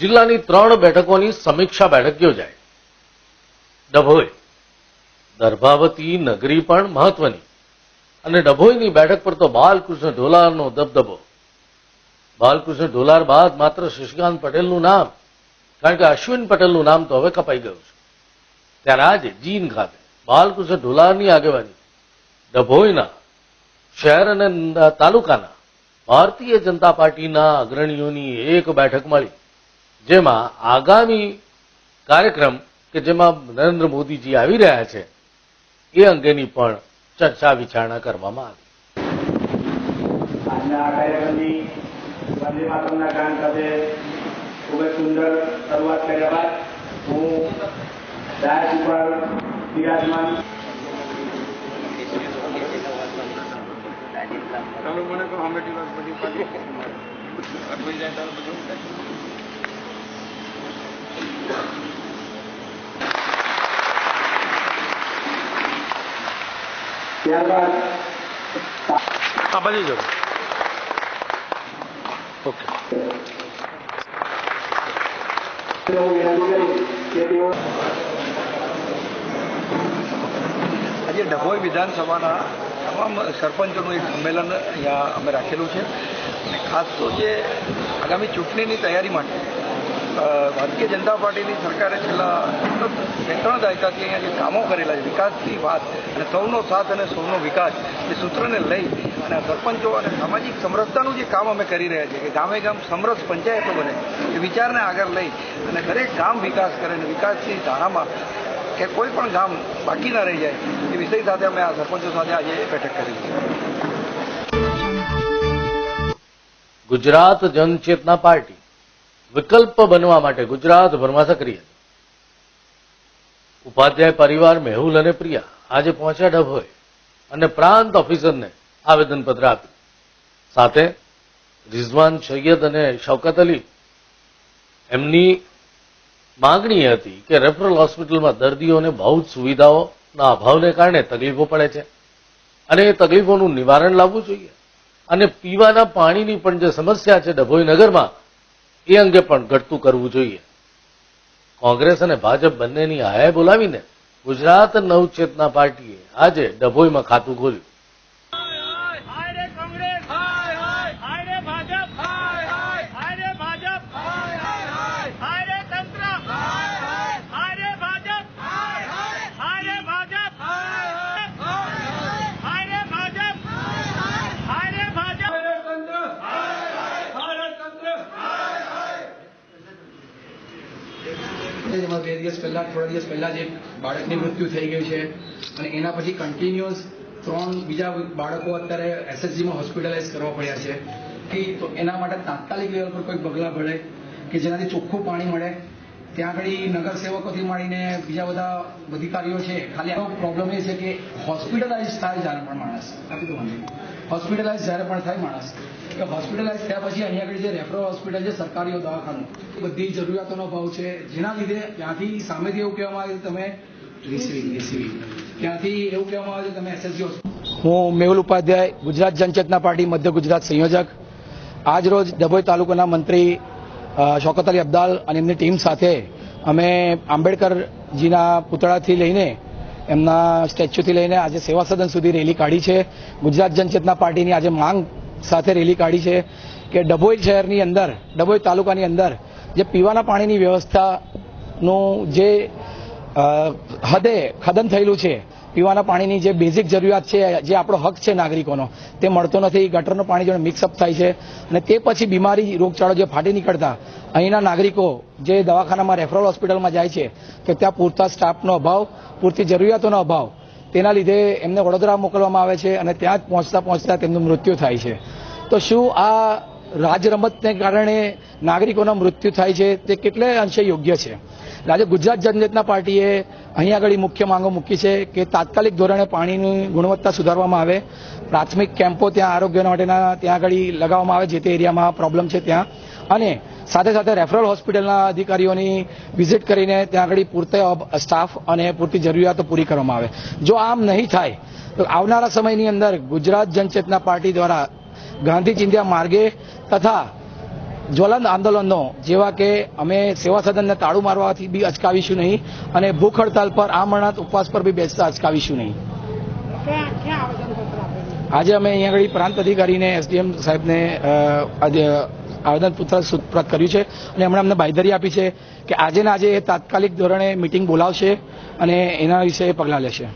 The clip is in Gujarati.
જિલ્લાની ત્રણ બેઠકોની સમીક્ષા બેઠક યોજાઈ ડભોઈ. દર્ભાવતી નગરી પણ મહત્વની. અને ડભોઈની બેઠક પર તો બાલકૃષ્ણ ઢોલારનો દબદબો. બાલકૃષ્ણ ઢોલાર બાદ માત્ર શશિકાંત પટેલનું નામ, કારણ કે અશ્વિન પટેલનું નામ તો હવે કપાઈ ગયું છે. ત્યારે આજે જીન ખાતે બાલકૃષ્ણ ઢોલારની આગેવાની ડભોઈના શહેર અને તાલુકાના ભારતીય જનતા પાર્ટીના અગ્રણીઓની એક બેઠક મળી. જેમાં આગામી કાર્યક્રમ કે જેમાં નરેન્દ્ર મોદીજી આવી રહ્યા છે એ અંગેની પણ ચર્ચા વિચારણા કરવામાં આવી. આજના આ કાર્યક્રમની વંદે માતરમના ગાન સાથે ખૂબ જ સુંદર શરૂઆત કર્યા બાદ હું ડાયટ ઉપર બિરાજમાન તમે મને કહો અમે દિવસ બધી પાછી અટવાઈ જાય ત્યારે બધું ત્યારબાદ આ જાઉં ઓકે. આજે ડભોઈ વિધાનસભાના તમામ સરપંચોનું એક સંમેલન અહીંયા અમે રાખેલું છે. અને ખાસ તો જે આગામી ચૂંટણીની તૈયારી માટે ભારતીય જનતા પાર્ટીની સરકારે છેલ્લા બે ત્રણ દાયકાથી અહીંયા જે કામો કરેલા છે, વિકાસની વાત અને સૌનો સાથ અને સૌનો વિકાસ એ સૂત્રને લઈ અને સરપંચો અને સામાજિક સમરસતાનું જે કામ અમે કરી રહ્યા છીએ, કે ગામે ગામ સમરસ પંચાયતો બને, એ વિચારને આગળ લઈ અને દરેક ગામ વિકાસ કરે અને વિકાસની ધારામાં કે કોઈ પણ ગામ બાકી ના રહી જાય, એ વિષય સાથે અમે આ સરપંચો સાથે આજે બેઠક કરી છે. ગુજરાત જનચેતના પાર્ટી. વિકલ્પ બનવા માટે ગુજરાતભરમાં સક્રિય. ઉપાધ્યાય પરિવાર મેહુલ અને પ્રિયા આજે પહોંચ્યા ડભોઈ અને પ્રાંત ઓફિસરને આવેદનપત્ર આપ્યું. સાથે રિઝવાન સૈયદ અને શૌકત અલી એમની માંગણી હતી કે રેફરલ હોસ્પિટલમાં દર્દીઓને જ સુવિધાઓના અભાવને કારણે તકલીફો પડે છે અને એ તકલીફોનું નિવારણ લાવવું જોઈએ. અને પીવાના પાણીની પણ જે સમસ્યા છે ડભોઈ નગરમાં એ અંગે પણ ઘટતું કરવું જોઈએ. કોંગ્રેસ અને ભાજપ બંનેની હાય બોલાવીને ગુજરાત નવચેતના પાર્ટીએ આજે ડભોઈમાં ખાતું ખોલ્યું હાય રે કોંગ્રેસ હાય હાય હાય રે ભાજપ હાય હાય હાય રે ભાજપ હાય હાય હાય હાય રે તંત્ર હાય હાય હાય રે ભાજપ હાય હાય હાય રે ભાજપ હાય હાય હાય રે ભાજપ હાય હાય હાય રે ભાજપ હાય રે તંત્ર હાય હાય હાય રે તંત્ર જેમાં બે દિવસ પહેલા, થોડા દિવસ પહેલા જે બાળકની મૃત્યુ થઈ ગયું છે અને એના પછી કન્ટિન્યુઅસ ત્રણ બીજા બાળકો અત્યારે એસએસજીમાં હોસ્પિટલાઇઝ કરવા પડ્યા છે. કે એના માટે તાત્કાલિક લેવલ પર કોઈ પગલાં ભરે કે જેનાથી ચોખ્ખું પાણી મળે ત્યાં આગળ નગરસેવકોથી માંડીને બીજા બધા અધિકારીઓ છે, ખાલી આનો પ્રોબ્લેમ એ છે કે હોસ્પિટલાઇઝ થાય જ્યારે પણ માણસ. હોસ્પિટલાઇઝ જ્યારે પણ થાય માણસ કે હોસ્પિટલાઇઝ થયા પછી અહીંયા આગળ જે રેફરલ હોસ્પિટલ છે સરકારી દવાખાનું બધી જરૂરિયાતોનો ભાવ છે. જેના લીધે ત્યાંથી સામેથી એવું કહેવામાં આવે તમે રિસીવિંગ રિસીવિંગ ત્યાંથી એવું કહેવામાં આવે છે, તમે એસએસજી હું મેહુલ ઉપાધ્યાય, ગુજરાત જનચેતના પાર્ટી મધ્ય ગુજરાત સંયોજક. આજ રોજ ડભોઈ તાલુકાના મંત્રી શૌકત અલી અબ્દાલ અને એમની ટીમ સાથે અમે આંબેડકરજીના પુતળાથી લઈને એમના સ્ટેચ્યુથી લઈને આજે સેવા સદન સુધી રેલી કાઢી છે. ગુજરાત જનચેતના પાર્ટીની આજે માંગ સાથે રેલી કાઢી છે કે ડભોઈ શહેરની અંદર, ડભોઈ તાલુકાની અંદર જે પીવાના પાણીની વ્યવસ્થાનું જે હદે ખદન થયેલું છે પીવાના પાણીની જે બેઝિક જરૂરિયાત છે, જે આપણો હક છે નાગરિકોનો, તે મળતો નથી. ગટરનું પાણી જોડે મિક્સઅપ થાય છે. અને તે પછી બીમારી રોગચાળો જે ફાટી નીકળતા, અહીંના નાગરિકો જે દવાખાનામાં રેફરલ હોસ્પિટલમાં જાય છે, તો ત્યાં પૂરતા સ્ટાફનો અભાવ, પૂરતી જરૂરિયાતોનો અભાવ, તેના લીધે એમને વડોદરા મોકલવામાં આવે છે અને ત્યાં જ પહોંચતા પહોંચતા તેમનું મૃત્યુ થાય છે. તો શું આ રાજરમતને કારણે નાગરિકોના મૃત્યુ થાય છે, તે કેટલે અંશે યોગ્ય છે? આજે ગુજરાત જનચેતના પાર્ટીએ અહીં આગળ મુખ્ય માંગો મૂકી છે કે તાત્કાલિક ધોરણે પાણીની ગુણવત્તા સુધારવામાં આવે. પ્રાથમિક કેમ્પો ત્યાં આરોગ્ય માટેના ત્યાં આગળ લગાવવામાં આવે, જે તે એરિયામાં પ્રોબ્લેમ છે ત્યાં. અને સાથે સાથે રેફરલ હોસ્પિટલના અધિકારીઓની વિઝિટ કરીને ત્યાં આગળ પૂરતા સ્ટાફ અને પૂરતી જરૂરિયાતો પૂરી કરવામાં આવે. જો આમ નહીં થાય, તો આવનારા સમયની અંદર ગુજરાત જનચેતના પાર્ટી દ્વારા ગાંધી ચિંધ્યા માર્ગે તથા જ્વલંત આંદોલનો જેવા કે અમે સેવા સદનને તાળું મારવાથી બી અચકાવીશું નહીં અને ભૂખ હડતાલ પર આમરણાત ઉપવાસ પર બી બેસતા અચકાવીશું નહીં. આજે અમે અહીંયા આગળ પ્રાંત અધિકારીને એસડીએમ સાહેબને આજે આવેદનપત્ર સુપ્રત કર્યું છે અને એમણે અમને બાંયધરી આપી છે કે આજે ને આજે એ તાત્કાલિક ધોરણે મિટિંગ બોલાવશે અને એના વિશે પગલાં લેશે.